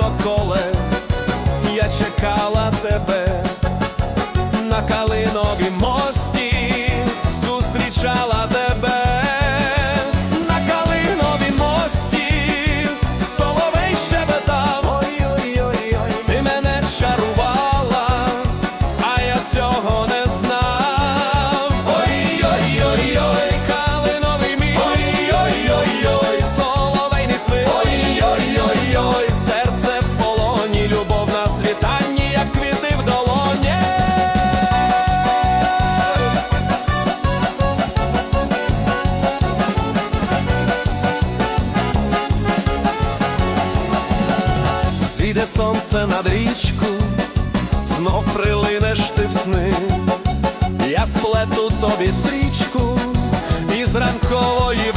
соколе, я чекала тебе Зійде сонце над річку, знов прилинеш ти в сни. Я сплету тобі стрічку із ранкової